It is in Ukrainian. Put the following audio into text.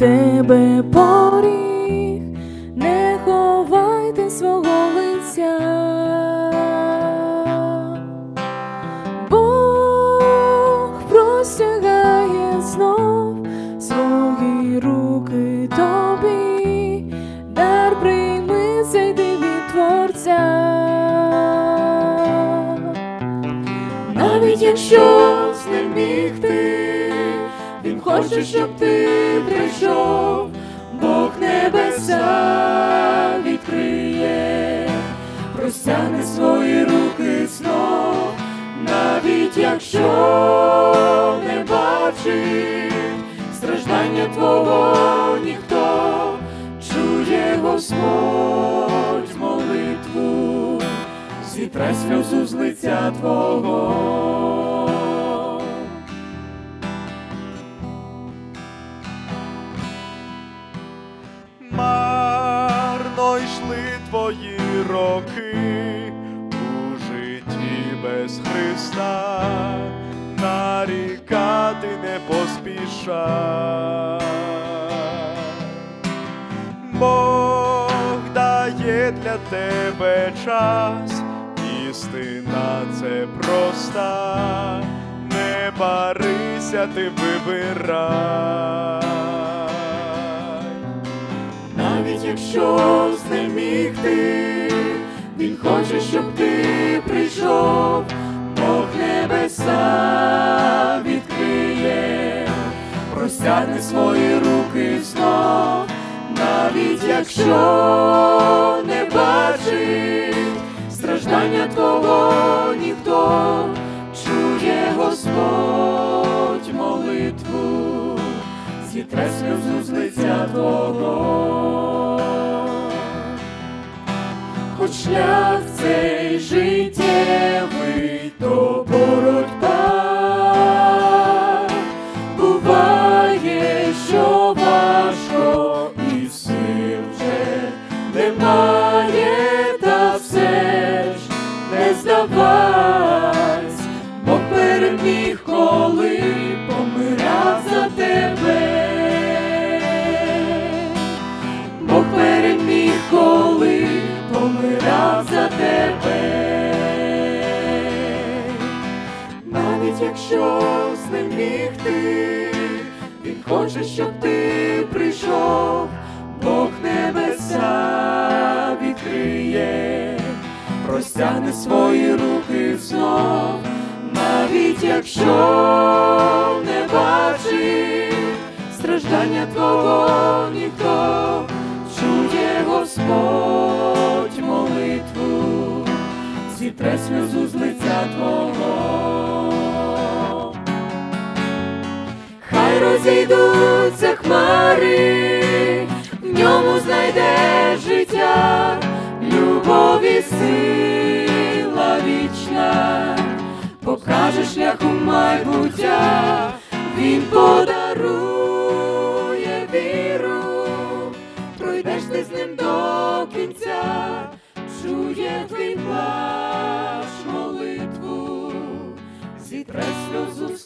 тебе поріг, не ховайте свого лиця. Бог простягає знов свої руки тобі, дар прийми зайди від Творця. Навіть якщо з ним міг хоче, щоб ти прийшов, Бог небеса відкриє, простягне свої руки знов, навіть якщо не бачить страждання твого ніхто. Чує Господь молитву, зітре сльозу з лиця твого. Марно йшли твої роки у житті без Христа, нарікати не поспішай. Бог дає для тебе час, істина це проста, не барися, ти вибирай. Якщо з ним міг ти, він хоче, щоб ти прийшов, Бог небеса відкриє, простягне свої руки знов, навіть якщо не бачить. Страждання твого ніхто чує Господь молитву. Зітре сльозу з Шлях цей життєвий, то боротьба, буває, що важко і сил вже немає, та все ж не здавайся, Бог переміг, коли помирав Навіть якщо з ним міг ти, він хоче, щоб ти прийшов, Бог небеса відкриє, простягне свої руки знов, навіть якщо не бачить страждання твого ніхто. Чує Господь молитву, зітре сльозу з лиця твого. зійдуться хмари, в ньому знайде життя, любові сила вічна, покаже шлях у майбуття, він подарує віру, пройдеш ти з ним до кінця, чує твій плач молитву, зітре сльозу.